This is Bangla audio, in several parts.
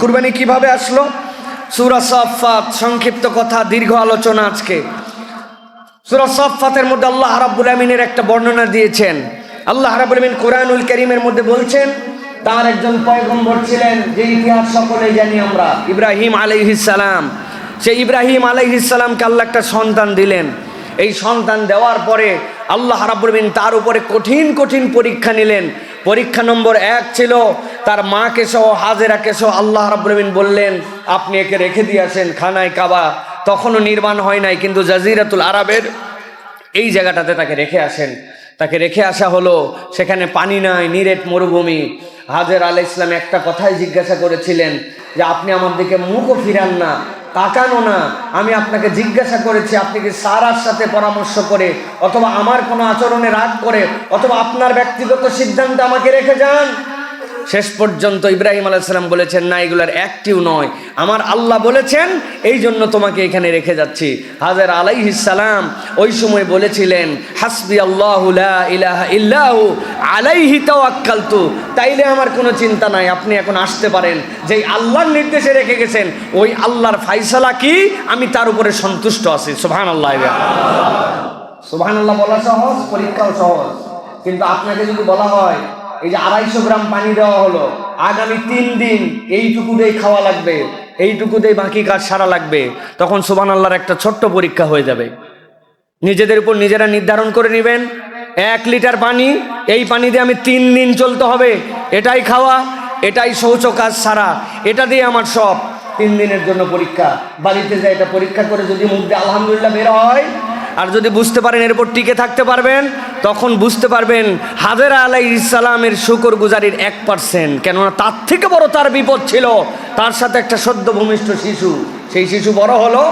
কুরবানি কীভাবে আসলো? সুরা সফাত সংক্ষিপ্ত কথা, দীর্ঘ আলোচনা আজকে। সুরা সফাতের মধ্যে আল্লাহ রাব্বুল আমিনের একটা বর্ণনা দিয়েছেন। আল্লাহ রাব্বুল আমিন কোরআনুল করিমের মধ্যে বলছেন, তার একজন পয়গম্বর ছিলেন, যে ইতিহাস সকলেই জানি আমরা, ইব্রাহিম আলাইহিস সালাম। সেই ইব্রাহিম আলাইহিস সালামকে আল্লাহ একটা সন্তান দিলেন। এই সন্তান দেওয়ার পরে আল্লাহ আমিন তার উপরে কঠিন কঠিন পরীক্ষা নিলেন। পরীক্ষা নম্বর এক ছিল, তার মাকে সহ, হাজেরাকে সহ আল্লাহ আমিন বললেন, আপনি একে রেখে দিয়ে আসেন খানায় কাবা। তখনও নির্মাণ হয় নাই, কিন্তু জাজিরাতুল আরবের এই জায়গাটাতে তাকে রেখে আসেন। তাকে রেখে আসা হলো, সেখানে পানি নাই, নিরেট মরুভূমি। হাজের আল ইসলাম একটা কথাই জিজ্ঞাসা করেছিলেন যে, আপনি আমার দিকে মুখও ফিরান না তাকানো না। আমি আপনাকে জিজ্ঞাসা করেছি, আপনি কি সারার সাথে পরামর্শ করে অথবা আমার কোনো আচরণে রাগ করে অথবা আপনার ব্যক্তিগত সিদ্ধান্ত আমাকে রেখে যান? শেষ পর্যন্ত ইব্রাহিম আলাইসাল্লাম বলেছেন, না, এগুলার একটিও নয়। আমার আল্লাহ বলেছেন, এই জন্য তোমাকে এখানে রেখে যাচ্ছি। হাজার আলাইহিসালাম ওই সময় বলেছিলেন, হাসবি আল্লাহ ইলাহা ইল্লাহু, আলাইহি তাওয়াক্কালতু। তাইলে আমার কোনো চিন্তা নাই, আপনি এখন আসতে পারেন। যেই আল্লাহর নির্দেশে রেখে গেছেন, ওই আল্লাহর ফাইসালা কি? আমি তার উপরে সন্তুষ্ট আছি। সুবহানাল্লাহ সুবহানাল্লাহ বলা সহজ, পরীক্ষাও সহজ। কিন্তু আপনাকে যদি বলা হয় এই যে আড়াইশো গ্রাম পানি দেওয়া হলো, আগামী তিন দিন এইটুকু এইটুকুতেই খাওয়া লাগবে, এইটুকুতেই বাকি কাজ সারা লাগবে। তখন সুবান আল্লাহর একটা ছোট্ট পরীক্ষা হয়ে যাবে। নিজেদের উপর নিজেরা নির্ধারণ করে নেবেন, এক লিটার পানি, এই পানি দিয়ে আমি তিন দিন চলতে হবে, এটাই খাওয়া, এটাই শৌচ কাজ সারা, এটা দিয়ে আমার সব। তিন দিনের জন্য পরীক্ষা, বাড়িতে যায় এটা পরীক্ষা করে যদি মুখ দিয়ে আলহামদুলিল্লাহ বের হয় আর যদি বুঝতে পারেন এরপর টিকে থাকতে পারবেন, তখন বুঝতে পারবেন হাজেরা আলাই ইসালামের শুকর গুজারির এক পার্সেন্ট কেননা তার থেকে বড় তার বিপদ ছিল। তার সাথে একটা সদ্য ভূমিষ্ঠ শিশু, সেই শিশু বড় হলো।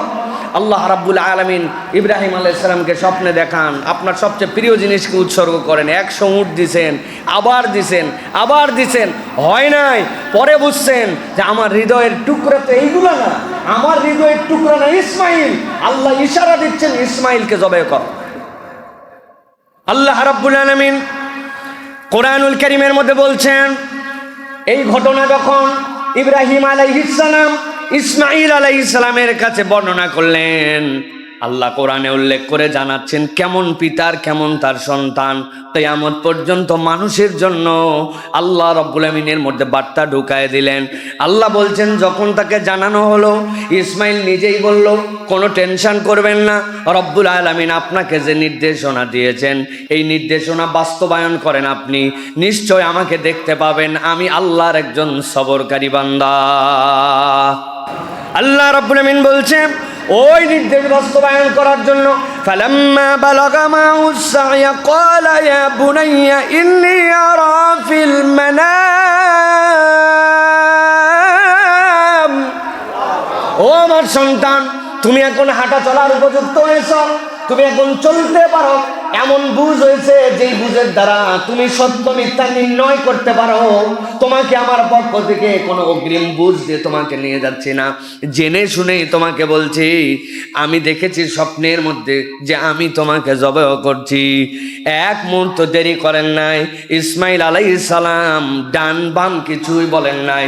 আল্লাহ রাব্বুল আলমিন ইব্রাহিম আলাইসালামকে স্বপ্নে দেখান। আপনার সবচেয়ে প্রিয় জিনিসকে উৎসর্গ করেন। একশো উঠ দিছেন, আবার দিছেন আবার দিছেন। হয় নাই? পরে বুঝছেন যে আমার হৃদয়ের টুকরা তো এইগুলো না। আমার হৃদয়ের টুকরা না ইসমাইল। আল্লাহ ইশারা দিচ্ছেন, ইসমাইলকে জবে কর। আল্লাহ রাব্বুল আলমিন কোরআনুল করিমের মধ্যে বলছেন, এই ঘটনা যখন ইব্রাহিম আলাইহিসালাম ইসমাইল আলাই আলাইহিসালামের কাছে বর্ণনা করলেন, আল্লাহ কোরআনে উল্লেখ করে জানাচ্ছেন, কেমন পিতার, কেমন তার সন্তান। কেয়ামত পর্যন্ত মানুষের জন্য আল্লাহ রব্বুল আমিনের মধ্যে বার্তা ঢুকায় দিলেন। আল্লাহ বলছেন, যখন তাকে জানানো হলো ইসমাইল নিজেই বলল, কোনো টেনশন করবেন না, রব্বুল আলমিন আপনাকে যে নির্দেশনা দিয়েছেন, এই নির্দেশনা বাস্তবায়ন করেন আপনি। নিশ্চয় আমাকে দেখতে পাবেন, আমি আল্লাহর একজন সবরকারী বান্দা। রব্বুল বলছে, ওই নির্দেশ বাস্তবায়ন করার জন্য বালাগা মাউস সায়া ক্বালা ইয়া বুনাইয়া ইন্নী আরা ফিল মানাম। ও আমার সন্তান, তুমি এখন হাঁটা চলার উপযুক্ত হয়েছ। তুমি এখন চলতে পারো। এমন বুঝ হয়েছে যেই বুঝের দ্বারা তুমি সত্য মিথ্যা নির্ণয় করতে পারো। তোমাকে আমার পক্ষ থেকে কোনো অগ্রিম বুঝ দিয়ে তোমাকে নিয়ে যাচ্ছি না। জেনে শুনেই তোমাকে বলছি, আমি দেখেছি স্বপ্নের মধ্যে যে আমি তোমাকে জবাই করছি। এক মুহূর্ত দেরি করেন নাই, ইসমাইল আলাইহিস সালাম ডান বাম কিছুই বলেন নাই।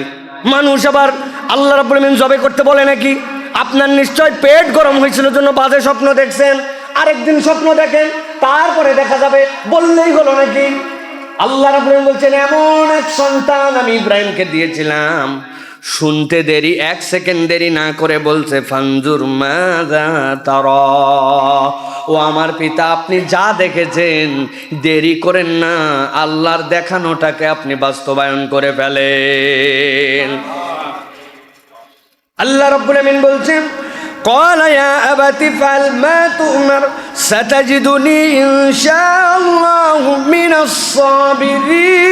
মানুষ আবার আল্লাহ আমিন জবে করতে বলে নাকি? আপনার নিশ্চয় পেট গরম হয়েছিল জন্য বাজে স্বপ্ন দেখছেন। আরেকদিন স্বপ্ন দেখেন, তারপরে দেখা যাবে, বললেই হলো নাকি। আল্লাহ আমিন বলছেন, এমন এক সন্তান আমি ইব্রাহিমকে দিয়েছিলাম। শুনতে দেরি, এক সেকেন্ড দেরি না করে বলছে, ফানজুর তারা। ও আমার পিতা, আপনি যা দেখেছেন, দেরি করেন না। আল্লাহর দেখানোটাকে আপনি বাস্তবায়ন করে ফেলেন। আল্লাহ রব্বুল আমিন বলছেন قال يا أبت فعل ما تؤمر ستجدني إن شاء الله من الصابرين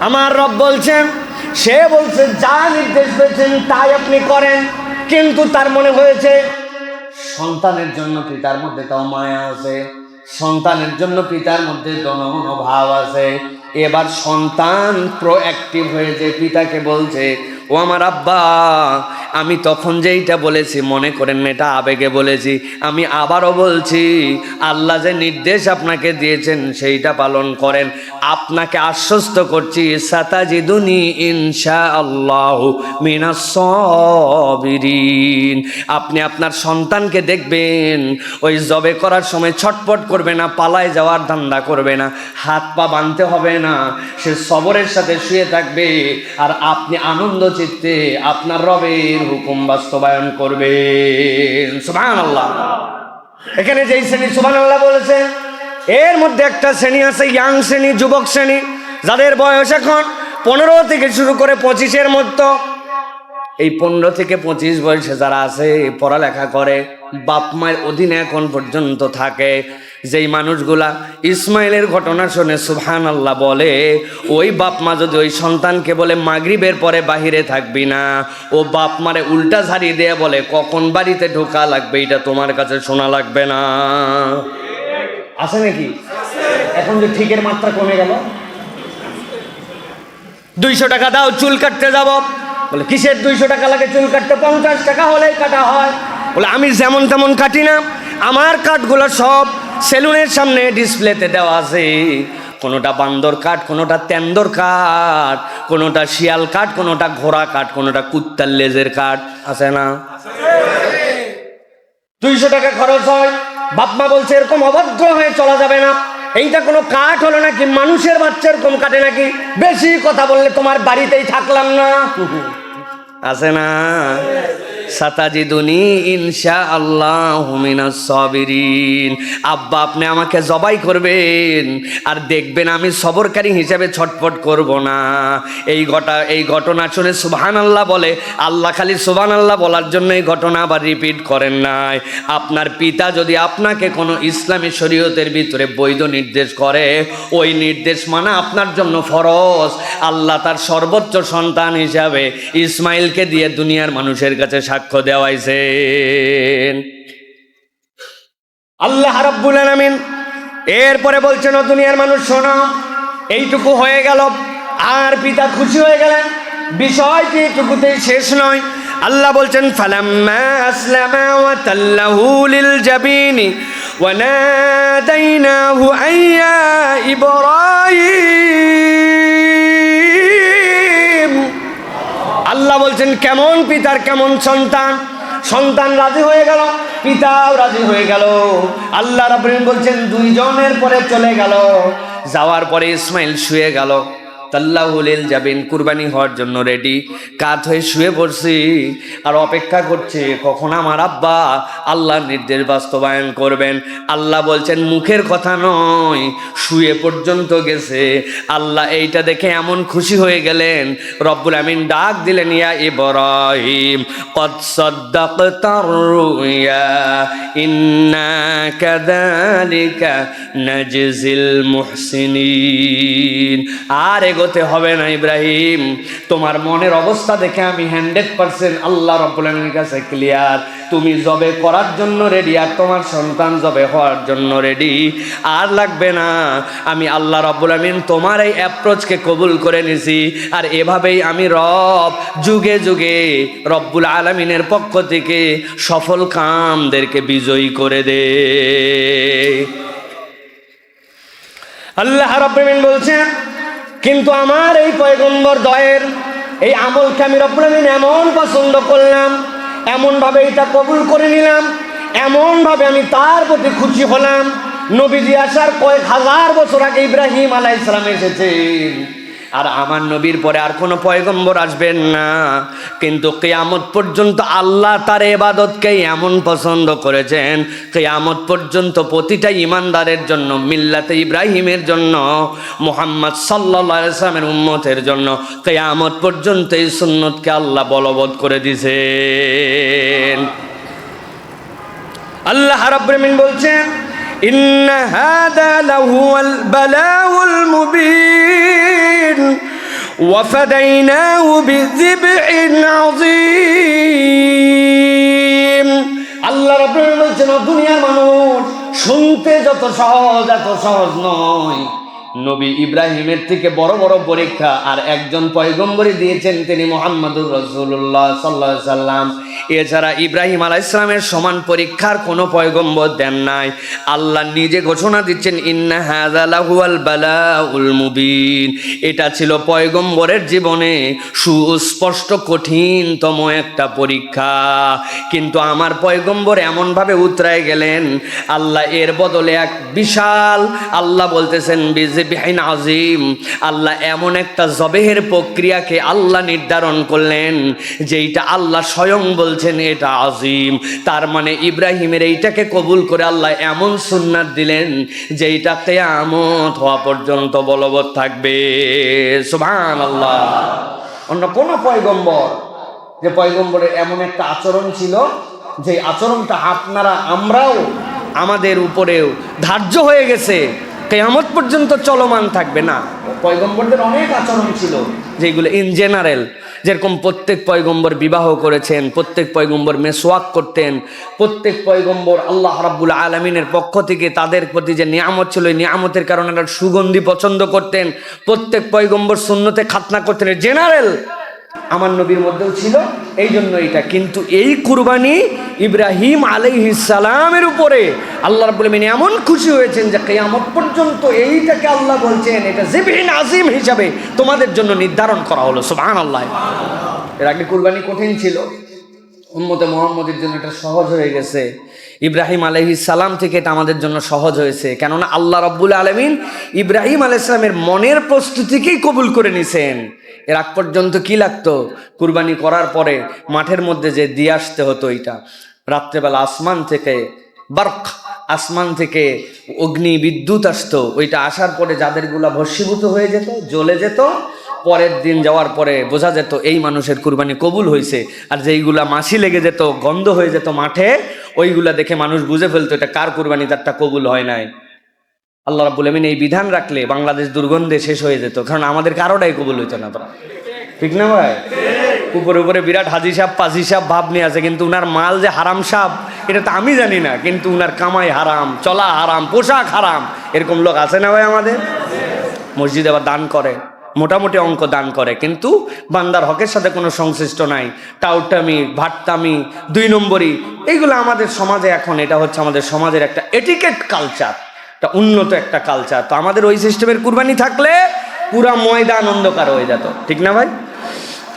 আমার রব বলছেন সে বলছে যা নির্দেশ দিয়েছেন তাই আপনি করেন কিন্তু তার মনে হয়েছে সন্তানের জন্য পিতার মধ্যে তাও মায়া আছে সন্তানের জন্য পিতার মধ্যে জনমনোভাব আছে এবার সন্তান প্রোঅ্যাক্টিভ হয়ে যে পিতাকে বলছে ও আমার আব্বা, আমি তখন যেইটা বলেছি, মনে করেন এটা আবেগে বলেছি, আমি আবারও বলছি, আল্লাহ যে নির্দেশ আপনাকে দিয়েছেন, সেইটা পালন করেন। আপনাকে আশ্বস্ত করছি, সাতাজিদুনি ইনশা আল্লাহ মিনাসবিরিন আপনি আপনার সন্তানকে দেখবেন, ওই জবে করার সময় ছটপট করবে না, পালায় যাওয়ার ধান্দা করবে না, হাত পা বাঁধতে হবে না, সে সবরের সাথে শুয়ে থাকবে, আর আপনি আনন্দ চিত্তে আপনার রবের হুকুম বাস্তবায়ন করবেন। সুবহান আল্লাহ এখানে যেই শ্রেণি সুবহান আল্লাহ বলেছে, এর মধ্যে একটা শ্রেণি আছে, ইয়াং শ্রেণি, যুবক শ্রেণি, যাদের বয়স এখন পনেরো থেকে শুরু করে পঁচিশের মধ্যে এই পনেরো থেকে পঁচিশ বয়সে যারা আছে, পড়ালেখা করে বাপ মায়ের অধীনে এখন পর্যন্ত থাকে। যেই মানুষগুলা ইসমাইলের ঘটনা শুনে সুবহান আল্লাহ বলে, ওই বাপ মা যদি ওই সন্তানকে বলে, মাগরিবের পরে বাহিরে থাকবি না, ও বাপ মারে উল্টা ঝাড়িয়ে দেয়া বলে, কখন বাড়িতে ঢোকা লাগবে? এটা তোমার কাছে শোনা লাগবে না। আছে নাকি? এখন যে ঠিকের মাত্রা কমে গেল। দুইশো টাকা দাও, চুল কাটতে যাব। বলে, কিসের দুইশো টাকা লাগে? চুল কাটতে পঞ্চাশ টাকা হলেই কাটা হয়। বলে, আমি যেমন তেমন কাটি না, আমার কাঠগুলো সব সেলুনের সামনে ডিসপ্লেতে দেওয়া আছে, কোনোটা বান্দর কাঠ, কোনোটা তেন্দর কাঠ, কোনোটা শিয়াল কাঠ, কোনোটা ঘোড়া কাঠ, কোনোটা কুত্তার লেজের কাঠ। আছে না? দুইশো টাকা খরচ হয়। বাপমা বলছে, এরকম অভদ্র হয়ে চলা যাবে না। এইটা কোনো কাঠ হলো নাকি? মানুষের বাচ্চা এরকম কাটে নাকি? বেশি কথা বললে তোমার বাড়িতেই থাকলাম না। আছে না? সাতাজিদুনি ইনশা আল্লাহ সবিরিন। আব্বা, আপনি আমাকে জবাই করবেন আর দেখবেন আমি সবরকারী হিসেবে ছটফট করব না। এই ঘটা, এই ঘটনা শুনে সুবহান আল্লাহ বলে, আল্লাহ খালি সুবহান আল্লাহ বলার জন্য এই ঘটনা আবার রিপিট করেন নাই। আপনার পিতা যদি আপনাকে কোনো ইসলামী শরীয়তের ভিতরে বৈধ নির্দেশ করে, ওই নির্দেশ মানা আপনার জন্য ফরজ। আল্লাহ তার সর্বোচ্চ সন্তান হিসাবে ইসমাইলকে দিয়ে দুনিয়ার মানুষের কাছে সাক্ষ্য দেওয়াইছেন। আল্লাহ রাব্বুল আলামিন এরপরে বলছেন দুনিয়ার মানুষ, শোনো, এইটুকু হয়ে গেল। আর পিতা খুশি হয়ে গেলেন। বিষয়টি এটুকুতেই শেষ নয়। আল্লাহ বলছেন, ফালাম্মা আসলামা ওয়া তাল্লাহু লিল জাবিনি ওয়া নাদাইনাহু আইয়া ইব্রাহিম। আল্লাহ বলছেন, কেমন পিতার কেমন সন্তান? সন্তান রাজি হয়ে গেল, পিতাও রাজি হয়ে গেল। আল্লাহ রাব্বুল বলছেন, দুইজনের পরে চলে গেল। যাওয়ার পরে ইসমাইল শুয়ে গেল। তাল্লাহুলিল যাবেন কুরবানি হওয়ার জন্য রেডি কাত হয়ে শুয়ে পড়ছি আর অপেক্ষা করছে, কখন আমার আব্বা আল্লাহ নির্দেশ বাস্তবায়ন করবেন। আল্লাহ বলছেন, মুখের কথা নয়, শুয়ে পর্যন্ত গেছে। আল্লাহ এইটা দেখে এমন খুশি হয়ে গেলেন, রব্বুল আমিন ডাক দিলেন, ইয়া ইব্রাহিম, কদ সাদ্দাকতা রুয়া ইন্না কাযালিকা নাজজিল মুহসিনিন। আর এগো এগোতে হবে না, ইব্রাহিম। তোমার মনের অবস্থা দেখে আমি হান্ড্রেড পার্সেন্ট আল্লাহ রব্বুল আমিনের কাছে ক্লিয়ার তুমি জবে করার জন্য রেডি আর তোমার সন্তান জবে হওয়ার জন্য রেডি আর লাগবে না, আমি আল্লাহ রব্বুল আমিন তোমার এই অ্যাপ্রোচকে কবুল করে নিছি। আর এভাবেই আমি রব যুগে যুগে রব্বুল আলমিনের পক্ষ থেকে সফল কামদেরকে বিজয়ী করে দে। আল্লাহ রব্বুল বলছেন কিন্তু আমার এই পয়গম্বর দয়ের এই আমলকে আমি রব্বুল আমিন এমন পছন্দ করলাম, এমনভাবে এটা কবুল করে নিলাম, এমনভাবে আমি তার প্রতি খুশি হলাম। নবীজি আসার কয়েক হাজার বছর আগে ইব্রাহিম আলাহ ইসলাম এসেছেন। আর আমার নবীর পরে আর কোনো পয়গম্বর আসবেন না। কিন্তু কেয়ামত পর্যন্ত আল্লাহ তার এবাদতকে এমন পছন্দ করেছেন, কেয়ামত পর্যন্ত প্রতিটা ইমানদারের জন্য, মিল্লাতে ইব্রাহিমের জন্য, মোহাম্মদ সাল্লা ইসলামের উম্মতের জন্য, কেয়ামত পর্যন্ত এই সুন্নতকে আল্লাহ বলবৎ করে দিছেন আল্লাহ রাব্বুল বলছেন إن هذا لهو البلاء المبين وفديناه بذبح عظيم আল্লাহ রাব্বুল বলছেন ও দুনিয়ার মানুষ শুনতে যত সহজ এত সহজ নয় নবী ইব্রাহিমের থেকে বড় বড় পরীক্ষা আর একজন পয়গম্বরী দিয়েছেন তিনি মোহাম্মদুর রসুল্লাহ সাল্লাহ সাল্লাম এছাড়া ইব্রাহিম আলাহ ইসলামের সমান পরীক্ষার কোনো পয়গম্বর দেন নাই, আল্লাহ নিজে ঘোষণা দিচ্ছেন মুবিন। এটা ছিল পয়গম্বরের জীবনে সুস্পষ্ট কঠিনতম একটা পরীক্ষা। কিন্তু আমার পয়গম্বর এমনভাবে উতরায় গেলেন, আল্লাহ এর বদলে এক বিশাল আল্লাহ বলতেছেন বিজেবিহাইন আজিম আল্লাহ এমন একটা জবেহের প্রক্রিয়াকে আল্লাহ নির্ধারণ করলেন, যেইটা আল্লাহ স্বয়ং বলছেন, এটা আজিম। তার মানে ইব্রাহিমের এইটাকে কবুল করে আল্লাহ এমন সুন্নাত দিলেন যেইটা কেয়ামত হওয়া পর্যন্ত বলবৎ থাকবে। সুবহান আল্লাহ অন্য কোন পয়গম্বর, যে পয়গম্বরের এমন একটা আচরণ ছিল, যে আচরণটা আপনারা, আমরাও আমাদের উপরেও ধার্য হয়ে গেছে, কেয়ামত পর্যন্ত চলমান থাকবে না। পয়গম্বরদের অনেক আচরণ ছিল, যেগুলো ইন জেনারেল যেরকম প্রত্যেক পয়গম্বর বিবাহ করেছেন, প্রত্যেক পয়গম্বর মেসোয়াক করতেন, প্রত্যেক পয়গম্বর আল্লাহ রাব্বুল আলমিনের পক্ষ থেকে তাদের প্রতি যে নিয়ামত ছিল ওই নিয়ামতের কারণে সুগন্ধি পছন্দ করতেন। প্রত্যেক পয়গম্বর শূন্যতে খাতনা করতেন। জেনারেল আমার নবীর মধ্যেও ছিল এই জন্য এটা। কিন্তু এই কুরবানি ইব্রাহিম সালামের উপরে আল্লাহ রাব্বুল আলামিন এমন খুশি হয়েছেন যে কিয়ামত পর্যন্ত এইটাকে আল্লাহ বলছেন, এটা জিবহিন আজিম হিসাবে তোমাদের জন্য নির্ধারণ করা হলো। সুবহানাল্লাহ। এর আগে কুরবানি কঠিন ছিল। উম্মতে মোহাম্মদের জন্য এটা সহজ হয়ে গেছে। ইব্রাহিম আলহি সালাম থেকে এটা আমাদের জন্য সহজ হয়েছে। কেননা আল্লাহ রব্বুল আলমিন ইব্রাহিম আলাইসলামের মনের প্রস্তুতিকেই কবুল করে নিছেন। এর আগ পর্যন্ত কি লাগতো? কুরবানি করার পরে মাঠের মধ্যে যে দিয়ে আসতে হতো এটা। রাত্রেবেলা আসমান থেকে বার্ক, আসমান থেকে অগ্নি বিদ্যুৎ আসতো। ওইটা আসার পরে যাদেরগুলা ভস্মীভূত হয়ে যেত, জ্বলে যেত পরের দিন যাওয়ার পরে বোঝা যেত এই মানুষের কুরবানি কবুল হয়েছে আর যেইগুলা মাছি লেগে যেত, গন্ধ হয়ে যেত মাঠে, ওইগুলা দেখে মানুষ বুঝে ফেলতো এটা কার কুরবানি, তারটা কবুল হয় নাই। আল্লাহ রাবুল আমিন এই বিধান রাখলে বাংলাদেশ দুর্গন্ধে শেষ হয়ে যেত, কারণ আমাদের কারোটাই কবুল হইতো না ঠিক না, ভাই? উপরে উপরে বিরাট হাজি সাহ পাজি সাহ ভাব নিয়ে আছে, কিন্তু উনার মাল যে হারাম সাপ এটা তো আমি জানি না, কিন্তু উনার কামাই হারাম, চলা হারাম, পোশাক হারাম, এরকম লোক আছে না, ভাই, আমাদের? মসজিদে আবার দান করে। মোটামুটি অঙ্ক দান করে। কিন্তু বান্দার হকের সাথে কোনো সংশ্লিষ্ট নাই। টাউটামি ভাট্টামি, দুই নম্বরই এইগুলো আমাদের সমাজে এখন, এটা হচ্ছে আমাদের সমাজের একটা এটিকেট কালচার। একটা উন্নত একটা কালচার। তো আমাদের ওই সিস্টেমের কুরবানি থাকলে পুরা ময়দান অন্ধকার হয়ে যেত। ঠিক না ভাই?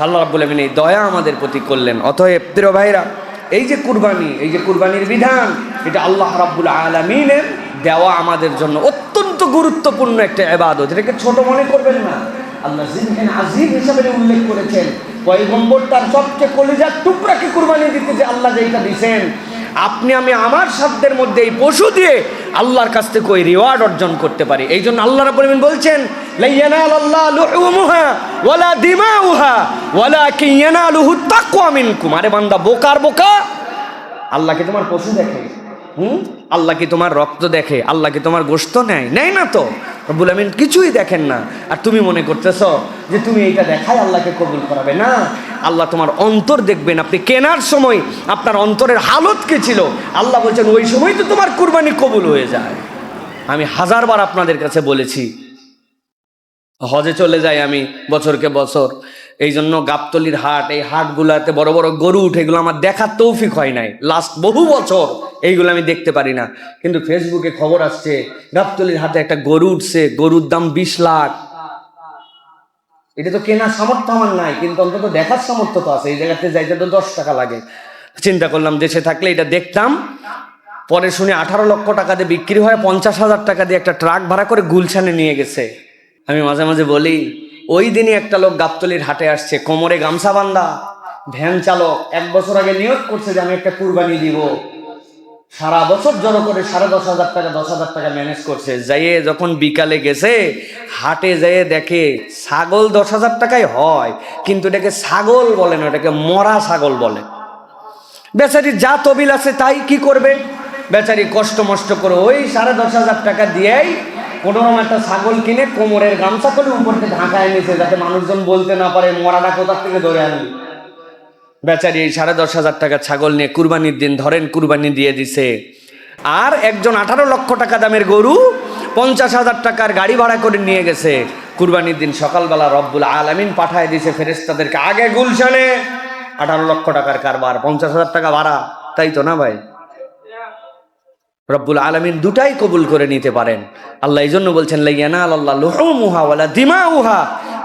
আল্লাহ রাব্বুল আমিন এই দয়া আমাদের প্রতি করলেন। অতএব, প্রিয় ভাইরা, এই যে কুরবানি, এই যে কুরবানির বিধান, এটা আল্লাহ রাব্বুল আলামিনের দেওয়া আমাদের জন্য অত্যন্ত গুরুত্বপূর্ণ একটা এবাদত। এটাকে ছোট মনে করবেন না। আল্লাহ জিনখান আজিম হিসাবে উল্লেখ করেছেন। পয়গম্বর তার সবচেয়ে কলিজার টুকরাকে কুরবানি দিতে যে আল্লাহ যেটা দিছেন। আপনি, আমি আমার শব্দের মধ্যে এই পশু দিয়ে আল্লাহর কাছ থেকে ওই রিওয়ার্ড অর্জন করতে পারি। এই জন্য আল্লাহ আমিন বলছেন আরে বান্দা বোকার বোকা। আল্লাহ কি তোমার পশু দেখে? হুম? আল্লাহ কি তোমার রক্ত দেখে? আল্লাহ কি তোমার গোস্ত নেয়? নেয় না তো? রব্বুল আমিন কিছুই দেখেন না। আর তুমি মনে করতেছ যে তুমি এইটা দেখাই আল্লাহকে কবুল করাবে। না, আল্লাহ তোমার অন্তর দেখবেন। আপনি কেনার সময় আপনার অন্তরের হালত কি ছিল? আল্লাহ বলছেন, ওই সময় তো তোমার কুরবানি কবুল হয়ে যায়। আমি হাজারবার আপনাদের কাছে বলেছি, হজে চলে যাই আমি বছরকে বছর। এই জন্য গাবতলির হাট, এই হাটগুলাতে বড় বড় গরু উঠে এগুলো আমার দেখার তৌফিক হয় নাই। লাস্ট বহু বছর এইগুলো আমি দেখতে পারি না। কিন্তু ফেসবুকে খবর আসছে গাবতলির হাতে একটা গরু উঠছে, গরুর দাম বিশ লাখ। এটা তো কেনার সামর্থ্য আমার নাই, কিন্তু অন্তত দেখার সামর্থ্য তো আছে, এই জায়গাতে যাইতে তো দশ টাকা লাগে। চিন্তা করলাম দেশে থাকলে এটা দেখতাম, পরে শুনে আঠারো লক্ষ টাকা দিয়ে বিক্রি হয় পঞ্চাশ হাজার টাকা দিয়ে একটা ট্রাক ভাড়া করে গুলশানে নিয়ে গেছে। আমি মাঝে মাঝে বলি, ওই দিনই একটা লোক গাবতলির হাটে আসছে, কোমরে গামছা বান্ধা, ভ্যান চালক, এক বছর আগে নিয়োগ করছে যে আমি একটা কুরবানি দিব। সারা বছর জড়ো করে সাড়ে দশ হাজার টাকা, দশ হাজার টাকা ম্যানেজ করছে। যাইয়ে যখন বিকালে গেছে, হাটে যেয়ে দেখে ছাগল দশ হাজার টাকায় হয়, কিন্তু এটাকে ছাগল বলে না, এটাকে মরা ছাগল বলে। বেচারি যা তবিল আছে তাই কি করবে? বেচারি কষ্ট মষ্ট করে ওই সাড়ে দশ হাজার টাকা দিয়েই কোনোরকম একটা ছাগল কিনে কোমরের গামছা করে উপরতে ঢাকায় নিয়েছে যাতে মানুষজন বলতে না পারে, মরাটা কোথার থেকে ধরে আনবি? বেচারি এই সাড়ে দশ হাজার টাকা ছাগল নিয়ে কুরবানির দিন ধরেন কুরবানি দিয়ে দিছে। আর একজন আঠারো লক্ষ টাকা দামের গরু পঞ্চাশ হাজার টাকার গাড়ি ভাড়া করে নিয়ে গেছে। কুরবানির দিন সকালবেলা রব্বুল আলামিন পাঠায় দিয়েছে ফেরেস্তাদেরকে আগে গুলশানে আঠারো লক্ষ টাকার কারবার, পঞ্চাশ হাজার টাকা ভাড়া। তাই তো না ভাই? রব্বুল আলমিন দুটাই কবুল করে নিতে পারেন। আল্লাহ এই জন্য বলছেন লাইয়ানা আল্লাহ ওয়ালা দিমা উহা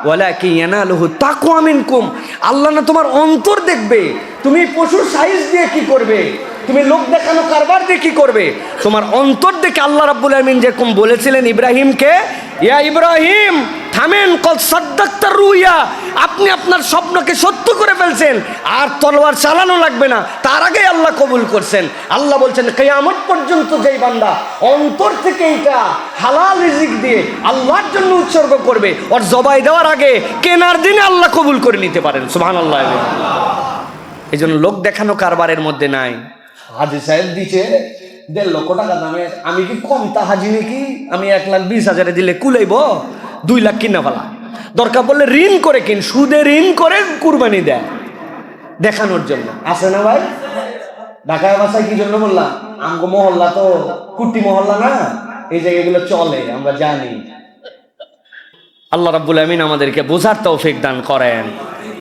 ওয়ালা কি ইয়ানা লুহু তাকুয়া মিনকুম। আল্লাহ না তোমার অন্তর দেখবে। তুমি পশুর সাইজ দিয়ে কি করবে? তুমি লোক দেখানো কারবার দিয়ে কি করবে? তোমার অন্তর দেখে আল্লাহ রাব্বুল আমিন যেরকম বলেছিলেন ইব্রাহিমকে, ইয়া ইব্রাহিম থামেন, কল সাদ্দাক্তার রুইয়া। আপনি আপনার স্বপ্নকে সত্য করে ফেলছেন, আর তলোয়ার চালানো লাগবে না। তার আগে আল্লাহ কবুল করছেন। আল্লাহ বলছেন, কেয়ামত পর্যন্ত যেই বান্দা অন্তর থেকে এটা হালাল রিজিক দিয়ে আল্লাহর জন্য উৎসর্গ করবে, ওর জবাই দেওয়ার আগে কেনার দিনে আল্লাহ কবুল করে নিতে পারেন। সুহান আল্লাহ এই জন্য লোক দেখানো কারবারের মধ্যে নাই। হাজি সাহেব দিছে, দেড় লক্ষ টাকা দামে আমি কি কম তা হাজি নাকি? আমি এক লাখ বিশ হাজারে দিলে কুলাইব? দুই লাখ কিনা ফেলা। দরকার পড়লে ঋণ করে কিন, সুদে ঋণ করে কুরবানি দেয় দেখানোর জন্য। আছে না ভাই? ঢাকায় বাসায় কি জন্য বললাম? আমগো মহল্লা তো কুটি মহল্লা না? এই জায়গাগুলো চলে, আমরা জানি। আল্লাহ রাব্বুল আমিন আমাদেরকে বোঝার তৌফিক দান করেন।